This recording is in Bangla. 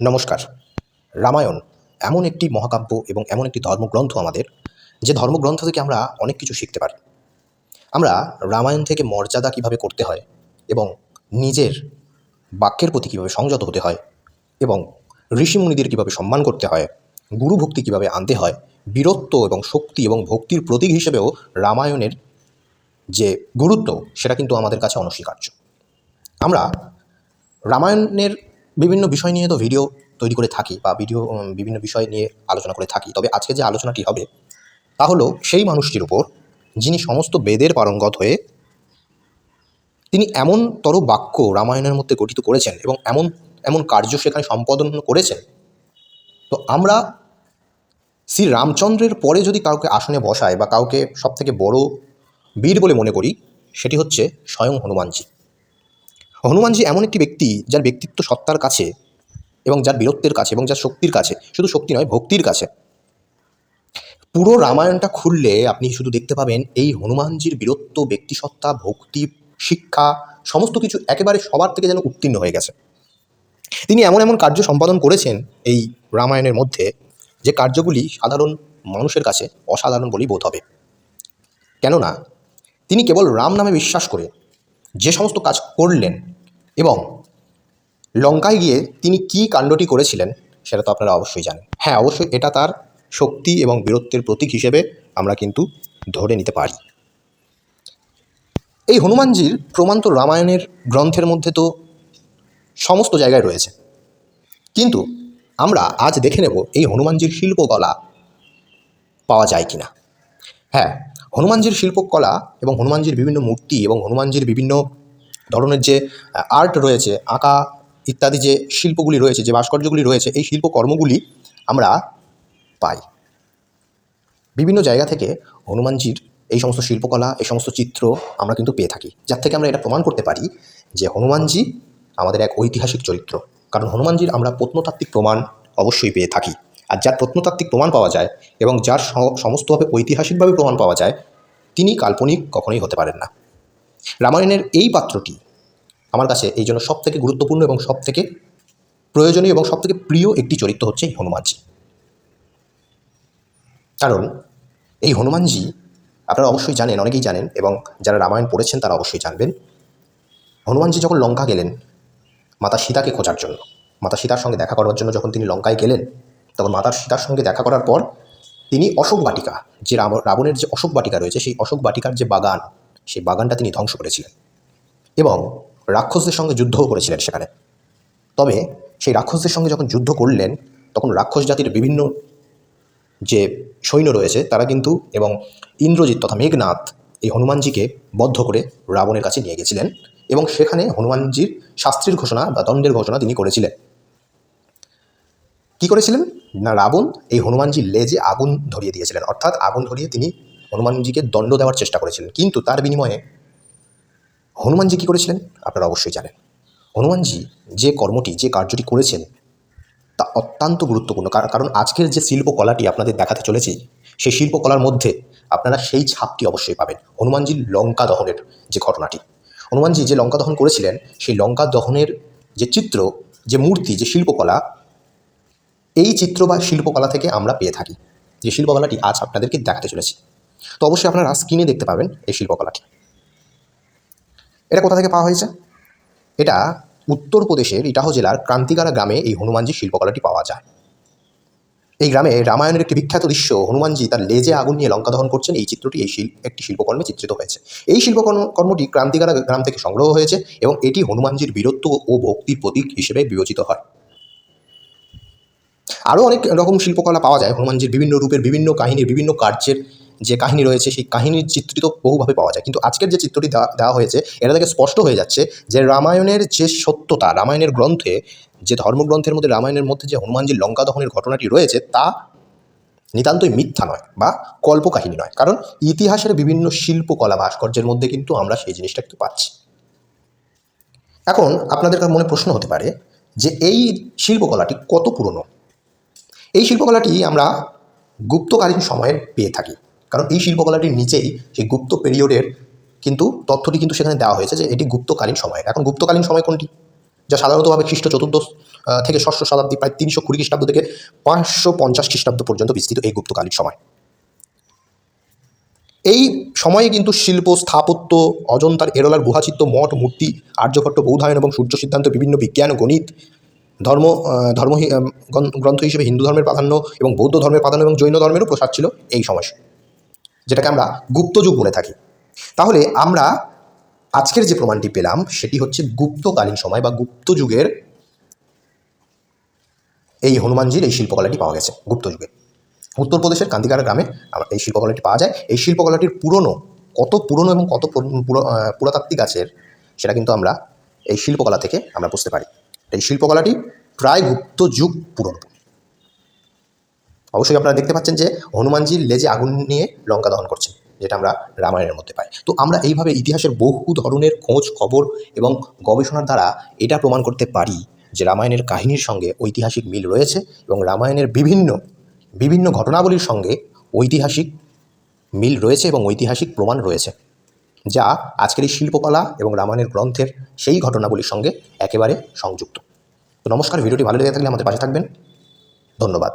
নমস্কার। রামায়ণ এমন একটি মহাকাব্য এবং এমন একটি ধর্মগ্রন্থ আমাদের, যে ধর্মগ্রন্থ থেকে আমরা অনেক কিছু শিখতে পারি। আমরা রামায়ণ থেকে মর্যাদা কীভাবে করতে হয় এবং নিজের বাক্যের প্রতি কীভাবে সংযত হতে হয় এবং ঋষিমুনিদের কীভাবে সম্মান করতে হয় গুরু ভক্তি কীভাবে আনতে হয়, বীরত্ব এবং শক্তি এবং ভক্তির প্রতীক হিসেবেও রামায়ণের যে গুরুত্ব, সেটা কিন্তু আমাদের কাছে অনস্বীকার্য। আমরা রামায়ণের বিভিন্ন বিষয় নিয়ে তো ভিডিও তৈরি করে থাকি বা ভিডিও বিভিন্ন বিষয় নিয়ে আলোচনা করে থাকি। তবে আজকে যে আলোচনাটি হবে, তা হলো সেই মানুষটির উপর যিনি সমস্ত বেদের পারঙ্গত হয়ে তিনি এমনতর বাক্য রামায়ণের মধ্যে গঠিত করেছেন এবং এমন এমন কার্য সেখানে সম্পাদন করেছেন, তো আমরা শ্রী রামচন্দ্রের পরে যদি কাউকে আসনে বসায় বা কাউকে সবথেকে বড় বীর বলে মনে করি, সেটি হচ্ছে স্বয়ং হনুমানজি। হনুমানজি এমন একটি ব্যক্তি যার ব্যক্তিত্ব সত্তার কাছে এবং যার বীরত্বের কাছে এবং যার শক্তির কাছে, শুধু শক্তি নয়, ভক্তির কাছে। পুরো রামায়ণটা খুললে আপনি শুধু দেখতে পাবেন এই হনুমানজির বীরত্ব, ব্যক্তিসত্তা, ভক্তি, শিক্ষা, সমস্ত কিছু একেবারে সবার থেকে যেন উত্তীর্ণ হয়ে গেছে। তিনি এমন এমন কার্য সম্পাদন করেছেন এই রামায়ণের মধ্যে, যে কার্যগুলি সাধারণ মানুষের কাছে অসাধারণ বলেই বোধ হবে। কেননা, তিনি কেবল রাম নামে বিশ্বাস করে যে সমস্ত কাজ করলেন এবং লঙ্কায় গিয়ে তিনি কী কাণ্ডটি করেছিলেন সেটা তো আপনারা অবশ্যই জানেন। হ্যাঁ অবশ্যই এটা তার শক্তি এবং বীরত্বের প্রতীক হিসেবে আমরা কিন্তু ধরে নিতে পারি। এই হনুমানজির প্রমাণ তো রামায়ণের গ্রন্থের মধ্যে তো সমস্ত জায়গায় রয়েছে। কিন্তু আমরা আজ দেখে নেব এই হনুমানজির শিল্পকলা পাওয়া যায় কিনা। হ্যাঁ হনুমানজির শিল্পকলা এবং হনুমানজির বিভিন্ন মূর্তি এবং হনুমানজির বিভিন্ন ধরনের যে আর্ট রয়েছে, আঁকা ইত্যাদি যে শিল্পগুলি রয়েছে, যে ভাস্কর্যগুলি রয়েছে, এই শিল্পকর্মগুলি আমরা পাই। বিভিন্ন জায়গা থেকে হনুমানজির এই সমস্ত শিল্পকলা, এই সমস্ত চিত্র আমরা কিন্তু পেয়ে থাকি। যার থেকে আমরা এটা প্রমাণ করতে পারি যে হনুমানজি আমাদের এক ঐতিহাসিক চরিত্র। কারণ হনুমানজির আমরা প্রত্নতাত্ত্বিক প্রমাণ অবশ্যই পেয়ে থাকি। আর যার প্রত্নতাত্ত্বিক প্রমাণ পাওয়া যায় এবং যার সমস্তভাবে ঐতিহাসিকভাবে প্রমাণ পাওয়া যায়, তিনি কাল্পনিক কখনোই হতে পারেন না। রামায়ণের এই পাত্রটি আমার কাছে এই জন্য সব থেকে গুরুত্বপূর্ণ এবং সব থেকে প্রয়োজনীয় এবং সব থেকে প্রিয় একটি চরিত্র হচ্ছে এই হনুমানজি। কারণ এই হনুমানজি আপনারা অবশ্যই জানেন, অনেকেই জানেন এবং যারা রামায়ণ পড়েছেন তারা অবশ্যই জানবেন, হনুমানজি যখন লঙ্কা গেলেন মাতা সীতাকে খোঁজার জন্য, মাতা সীতার সঙ্গে দেখা করার জন্য যখন তিনি লঙ্কায় গেলেন, তখন মাতার সীতার সঙ্গে দেখা করার পর তিনি অশোক বাটিকা, যে রাবণের যে অশোক বাটিকা রয়েছে সেই অশোক বাটিকার যে বাগান সেই বাগানটা তিনি ধ্বংস করেছিলেন এবং রাক্ষসদের সঙ্গে যুদ্ধও করেছিলেন সেখানে। তবে সেই রাক্ষসদের সঙ্গে যখন যুদ্ধ করলেন, তখন রাক্ষস জাতির বিভিন্ন যে সৈন্য রয়েছে, তারা কিন্তু এবং ইন্দ্রজিৎ তথা মেঘনাথ এই হনুমানজিকে বদ্ধ করে রাবণের কাছে নিয়ে গেছিলেন এবং সেখানে হনুমানজির শাস্ত্রীর ঘোষণা বা দণ্ডের ঘোষণা তিনি করেছিলেন। কি করেছিলেন? না, রাবণ এই হনুমানজির লেজে আগুন ধরিয়ে দিয়েছিলেন। অর্থাৎ আগুন ধরিয়ে তিনি হনুমানজিকে দণ্ড দেওয়ার চেষ্টা করেছিলেন। কিন্তু তার বিনিময়ে হনুমানজি কী করেছিলেন? আপনারা অবশ্যই জানেন। হনুমানজি যে কর্মটি, যে কার্যটি করেছেন, তা অত্যন্ত গুরুত্বপূর্ণ। কার- কারণ আজকের যে শিল্পকলাটি আপনাদের দেখাতে চলেছি, সেই শিল্পকলার মধ্যে আপনারা সেই ছাপটি অবশ্যই পাবেন। হনুমানজির লঙ্কা দহনের যে ঘটনাটি। হনুমানজি যে লঙ্কা দহন করেছিলেন, সেই লঙ্কা দহনের যে চিত্র, যে মূর্তি, যে শিল্পকলা, এই চিত্র বা শিল্পকলা থেকে আমরা পেয়ে থাকি। যে শিল্পকলাটি আজ আপনাদেরকে দেখাতে চলেছি। তো অবশ্যই আপনারা স্ক্রিনে দেখতে পাবেন এই শিল্পকলাটি। এটা কোথা থেকে পাওয়া হয়েছে? এটা উত্তরপ্রদেশের ইটাহ জেলার ক্রান্তিকারা গ্রামে এই হনুমানজি শিল্পকলাটি পাওয়া যায়। এই গ্রামে রামায়ণের একটি বিখ্যাত দৃশ্য, হনুমানজি তার লেজে আগুন নিয়ে লঙ্কা দহন করছেন, এই চিত্রটি এই শিল্প একটি শিল্পকর্মে চিত্রিত হয়েছে। এই শিল্পকর্ম কর্মটি ক্রান্তিকারা গ্রাম থেকে সংগ্রহ হয়েছে এবং এটি হনুমানজির বীরত্ব ও ভক্তির প্রতীক হিসেবে বিবেচিত হয়। আরও অনেক রকম শিল্পকলা পাওয়া যায় হনুমানজির বিভিন্ন রূপের বিভিন্ন কাহিনীর বিভিন্ন কার্যের যে কাহিনী রয়েছে, সেই কাহিনীর চিত্রিত বহুভাবে পাওয়া যায়। কিন্তু আজকের যে চিত্রটি দেওয়া হয়েছে, এটা থেকে স্পষ্ট হয়ে যাচ্ছে যে রামায়ণের যে সত্যতা, রামায়ণের গ্রন্থে, যে ধর্মগ্রন্থের মধ্যে, রামায়ণের মধ্যে যে হনুমানজির লঙ্কা দহনের ঘটনাটি রয়েছে, তা নিতান্তই মিথ্যা নয় বা কল্পকাহিনী নয়। কারণ ইতিহাসের বিভিন্ন শিল্পকলা ভাস্কর্যের মধ্যে কিন্তু আমরা সেই জিনিসটা কিন্তু পাচ্ছি। এখন আপনাদের মনে প্রশ্ন হতে পারে যে এই শিল্পকলাটি কত পুরনো? এই শিল্পকলাটি আমরা গুপ্তকালীন সময়ে পেয়ে থাকি। কারণ এই শিল্পকলাটির নিচেই সেই গুপ্ত পিরিয়ডের কিন্তু তথ্যটি কিন্তু সেখানে দেওয়া হয়েছে যে এটি গুপ্তকালীন সময়। এখন গুপ্তকালীন সময় কোনটি? যা সাধারণতভাবে খ্রিস্ট চতুর্দশ থেকে ষষ্ঠ শতাব্দী, প্রায় তিনশো কুড়ি খ্রিস্টাব্দ থেকে পাঁচশো পঞ্চাশ খ্রিস্টাব্দ পর্যন্ত বিস্তৃত এই গুপ্তকালীন সময়। এই সময়ে কিন্তু শিল্প, স্থাপত্য, অজন্তার এরলার গুহাচিত্র মঠ, মূর্তি, আর্যভট্ট, বৌধায়ন এবং সূর্য সিদ্ধান্ত, বিভিন্ন বিজ্ঞান, গণিত, ধর্ম ধর্ম গ্রন্থ- হিসেবে হিন্দু ধর্মের প্রাধান্য এবং বৌদ্ধ ধর্মের প্রাধান্য এবং জৈন ধর্মেরও প্রসার ছিল এই সময়। যেটাকে আমরা গুপ্তযুগ বলে থাকি। তাহলে আমরা আজকের যে প্রমাণটি পেলাম, সেটি হচ্ছে গুপ্তকালীন সময় বা গুপ্ত যুগের এই হনুমানজির এই শিল্পকলাটি পাওয়া গেছে গুপ্ত যুগে উত্তরপ্রদেশের কান্দিকার গ্রামে আমার এই শিল্পকলাটি পাওয়া যায়। এই শিল্পকলাটির পুরনো, কত পুরনো এবং কত পুর- পুর- পুরাতাত্ত্বিক গাছের, সেটা কিন্তু আমরা এই শিল্পকলা থেকে আমরা বুঝতে পারি। এই শিল্পকলাটি প্রায় গুপ্ত যুগ পুরনো। অবশ্যই আপনারা দেখতে পাচ্ছেন যে হনুমানজির লেজে আগুন নিয়ে লঙ্কা দহন করছেন, যেটা আমরা রামায়ণের মধ্যে পাই। তো আমরা এইভাবে ইতিহাসের বহু ধরনের খোঁজ, খবর এবং গবেষণার দ্বারা এটা প্রমাণ করতে পারি যে রামায়ণের কাহিনীর সঙ্গে ঐতিহাসিক মিল রয়েছে এবং রামায়ণের বিভিন্ন বিভিন্ন ঘটনাবলীর সঙ্গে ঐতিহাসিক মিল রয়েছে এবং ঐতিহাসিক প্রমাণ রয়েছে, যা আজকের এই শিল্পকলা এবং রামায়ণের গ্রন্থের সেই ঘটনাবলীর সঙ্গে একেবারে সংযুক্ত। তো নমস্কার, ভিডিওটি ভালো লেগে থাকলে আমাদের পাশে থাকবেন। ধন্যবাদ।